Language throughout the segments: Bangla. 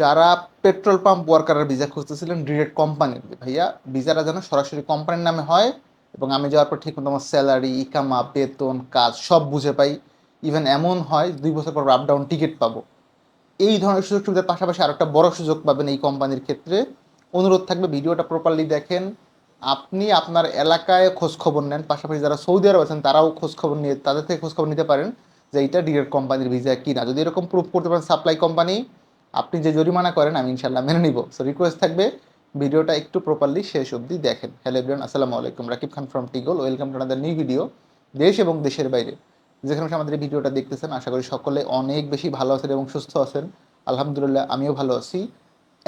যারা পেট্রোল পাম্প ওয়ার্কারের ভিসা খুঁজতেছিলেন ডিরেক্ট কোম্পানির, ভাইয়া, ভিসাটা যেন সরাসরি কোম্পানির নামে হয় এবং আমি যাওয়ার পর ঠিক মতো আমার স্যালারি, ইকামা, বেতন, কাজ সব বুঝে পাই। ইভেন এমন হয়, দুই বছর পর আপ ডাউন টিকিট পাবো। এই ধরনের সুযোগ সুবিধার পাশাপাশি আর একটা বড় সুযোগ পাবেন এই কোম্পানির ক্ষেত্রে। অনুরোধ থাকবে ভিডিওটা প্রপারলি দেখেন। আপনি আপনার এলাকায় খোঁজ খবর নেন, পাশাপাশি যারা সৌদি আরব আছেন, তারাও খোঁজ খবর নিয়ে, তাদের থেকে খোঁজ খবর নিতে পারেন যে এইটা ডিরেক্ট কোম্পানির ভিসা কি না যদি এরকম প্রুফ করতে পারেন সাপ্লাই কোম্পানি আপনি যে জরিমানা করেন, আমি ইনশাল্লাহ মেনে নিব। সো রিকোয়েস্ট থাকবে, ভিডিওটা একটু প্রপারলি শেষ অবধি দেখেন। হ্যালো এভরিওয়ান আসসালামু আলাইকুম। Rakib Khan from টিগল welcome to another new video দেশ এবং দেশের বাইরে। যেখানে আমাদের ভিডিওটা দেখতেছেন, আশা করি সকলে অনেক বেশি ভালো আছেন এবং সুস্থ আছেন। আলহামদুলিল্লাহ, আমিও ভালো আছি।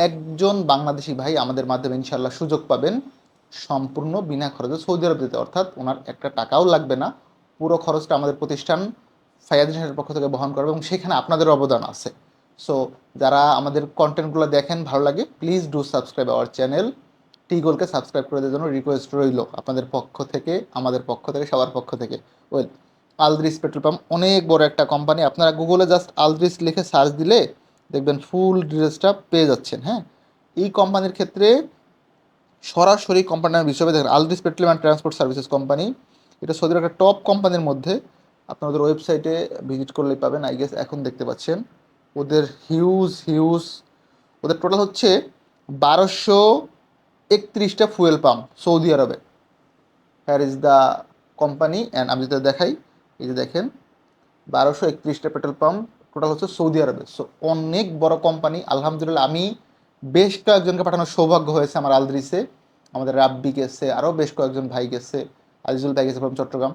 একজন বাংলাদেশি ভাই আমাদের মাধ্যমে ইনশাল্লাহ সুযোগ পাবেন সম্পূর্ণ বিনা খরচে সৌদি আরব যেতে। অর্থাৎ ওনার একটা টাকাও লাগবে না। পুরো খরচটা আমাদের প্রতিষ্ঠান ফায়াদিন পক্ষ থেকে বহন করবে এবং সেখানে আপনাদের অবদান আছে। সো যারা আমাদের কন্টেন্টগুলো দেখেন, ভালো লাগে please do subscribe our channel টিগোলকে subscribe করে দেওয়ার জন্য রিকোয়েস্ট রইল আপনাদের পক্ষ থেকে, আমাদের পক্ষ থেকে, সবার পক্ষ থেকে। ওয়েল আলদ্রিস পেট্রোল পাম্প অনেক বড় একটা কোম্পানি আপনারা গুগলে জাস্ট আলদ্রিস লিখে সার্চ দিলে দেখবেন ফুল ডিটেলসটা পেয়ে যাচ্ছেন হ্যাঁ? এই কোম্পানির ক্ষেত্রে সরাসরি কোম্পানির বিষয়ে দেখেন Aldrees petroleum and transport services company এটা সৌদির একটা টপ কোম্পানির মধ্যে। আপনাদের ওয়েবসাইটে ভিজিট করলেই পাবেন আই গেস এখন দেখতে পাচ্ছেন। ওদের হিউজ হিউজ ওদের টোটাল হচ্ছে বারোশো একত্রিশটা ফুয়েল পাম্প সৌদি আরবে। হ্যার ইজ দ্য কোম্পানি অ্যান্ড আমি যদি দেখাই, এই যে দেখেন, বারোশো একত্রিশটা পেট্রোল পাম্প টোটাল হচ্ছে সৌদি আরবে। সো অনেক বড় কোম্পানি আলহামদুলিল্লাহ, আমি বেশ কয়েকজনকে পাঠানোর সৌভাগ্য হয়েছে আমার আলদ্রিসে, আমাদের রাব্বি গেছে আরও বেশ কয়েকজন ভাই গেছে, আজিজুল ভাই গেছে চট্টগ্রাম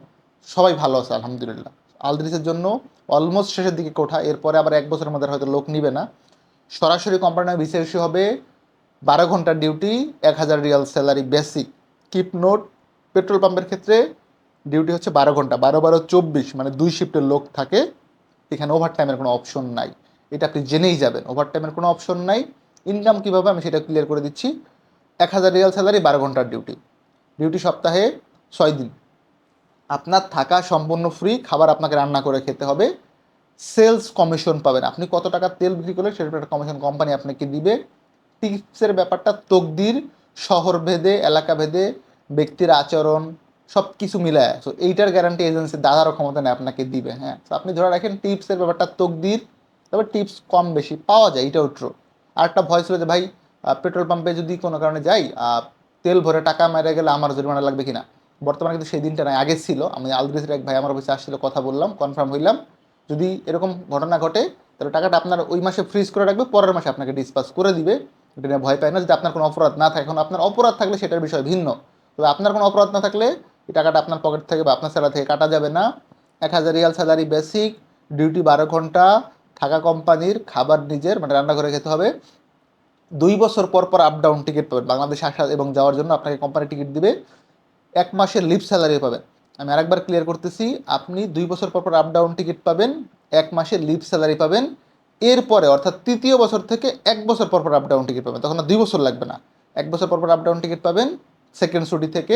সবাই ভালো আছে, আলহামদুলিল্লাহ। আলদ্রিসের জন্য অলমোস্ট শেষের দিকে কোঠা, এরপরে আবার এক বছরের মধ্যে হয়তো লোক নিবে না। সরাসরি কোম্পানির ইস্যু হবে, বারো ঘণ্টার ডিউটি এক হাজার riyal salary basic keep note petrol পাম্পের ক্ষেত্রে ডিউটি হচ্ছে বারো ঘণ্টা, বারো বারো চব্বিশ মানে দুই শিফটের লোক থাকে, এখানে ওভার টাইমের কোনো অপশন নাই। এটা আপনি জেনেই যাবেন ওভার টাইমের কোনো অপশন নাই। ইনকাম কীভাবে আমি সেটা ক্লিয়ার করে দিচ্ছি। এক হাজার রিয়াল স্যালারি বারো ঘণ্টার ডিউটি ডিউটি সপ্তাহে ছয় দিন। আপনার থাকা সম্পূর্ণ ফ্রি খাবার আপনাকে রান্না করে খেতে হবে। সেলস কমিশন পাবেন। আপনি কত টাকা তেল বিক্রি করলে সেটার একটা কমিশন কোম্পানি আপনাকে দিবে। টিপসের ব্যাপারটা তকদির, শহর ভেদে, এলাকা ভেদে, ব্যক্তির আচরণ সব কিছু মিলায়। সো এইটার গ্যারান্টি এজেন্সি দাদারও ক্ষমতা নেই আপনাকে দিবে হ্যাঁ। তো আপনি ধরে রাখেন টিপসের ব্যাপারটা তকদির, তবে টিপস কম বেশি পাওয়া যায়, এটাও ট্রু আর একটা ভয় ছিল যে ভাই পেট্রোল পাম্পে যদি কোনো কারণে যাই তেল ভরে টাকা মেরে গেলে আমার জরিমানা লাগবে কিনা? বর্তমানে কিন্তু সেই দিনটা নাই, আগে ছিল। আমি আলদ্রিসের এক ভাই আমার অফিসে আসছিল, কথা বললাম কনফার্ম হইলাম। যদি এরকম ঘটনা ঘটে, তাহলে টাকাটা আপনার ওই মাসে ফ্রিজ করে রাখবে, পরের মাসে আপনাকে ডিসপাস করে দিবে। এটা নিয়ে ভয় পায় না, যদি আপনার কোনো অপরাধ না থাকে। এখন আপনার অপরাধ থাকলে সেটার বিষয় ভিন্ন। তবে আপনার কোনো অপরাধ না থাকলে এই টাকাটা আপনার পকেট থেকে বা আপনার স্যালারি থেকে কাটা যাবে না। এক হাজার রিয়াল স্যালারি বেসিক ডিউটি বারো ঘণ্টা, থাকা কোম্পানির খাবার নিজের মানে রান্নাঘরে খেতে হবে। দুই বছর পর পর আপ ডাউন টিকিট পাবেন। বাংলাদেশে আসা এবং যাওয়ার জন্য আপনাকে কোম্পানি টিকিট দিবে। এক মাসের লিভ স্যালারি পাবেন। আমি আরেকবার ক্লিয়ার করতেছি, আপনি দুই বছর পর পর আপ ডাউন টিকিট পাবেন, এক মাসের লিভ স্যালারি পাবেন। এরপরে, অর্থাৎ তৃতীয় বছর থেকে এক বছর পর পর আপ ডাউন টিকিট পাবেন। তখন দুই বছর লাগবে না। এক বছর পর পর আপ ডাউন টিকিট পাবেন সেকেন্ড ছুটি থেকে।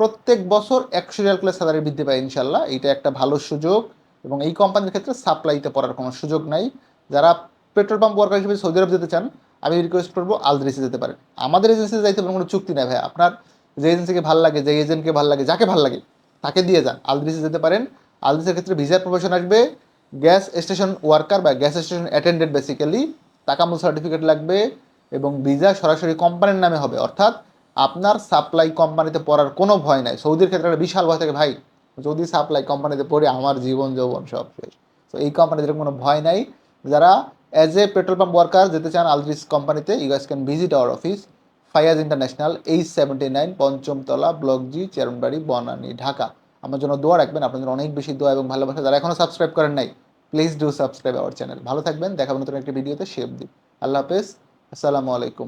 প্রত্যেক বছর একশো রিয়াল করে স্যালারি বৃদ্ধি পায় ইনশাল্লাহ এইটা একটা ভালো সুযোগ এবং এই কোম্পানির ক্ষেত্রে সাপ্লাইতে পড়ার কোনো সুযোগ নাই। যারা পেট্রোল পাম্প ওয়ার্কার হিসেবে সৌদি আরব যেতে চান, আমি রিকোয়েস্ট করব আলদ্রিসে যেতে পারেন। আমাদের এজেন্সিতে যাইতে পারেন কোনো চুক্তি নেই ভাই আপনার যে এজেন্সিকে ভালো লাগে, যে এজেন্টকে ভালো লাগে, যাকে ভালো লাগে, তাকে দিয়ে যান। আলদ্রিসে যেতে পারেন। আলদ্রিসের ক্ষেত্রে ভিসার প্রফেশন আসবে। গ্যাস স্টেশন ওয়ার্কার বা gas station attendant basically Takamul certificate লাগবে এবং ভিসা সরাসরি কোম্পানির নামে হবে। অর্থাৎ আপনার সাপ্লাই কোম্পানিতে পড়ার কোনো ভয় নাই। সৌদির ক্ষেত্রে একটা বিশাল ভয় থাকে, ভাই, যদি সাপ্লাই কোম্পানিতে পড়ে, আমার জীবন যৌবন সব শেষ। তো এই কোম্পানিতে কোনো ভয় নাই। যারা as a petrol pump worker যেতে চান আলদ্রিস কোম্পানিতে you guys can visit our office Fayaz international H seventy nine পঞ্চমতলা block G Chairmanbari Banani, Dhaka. আমার জন্য দোয়া রাখবেন আপনাদের অনেক বেশি দোয়া এবং ভালোবাসা। যারা এখনও সাবস্ক্রাইব করেন নাই please do subscribe our channel ভালো থাকবেন, দেখা হবে নতুন একটি ভিডিওতে শেপ দিই আল্লাহ হাফেজ, আসসালামু আলাইকুম।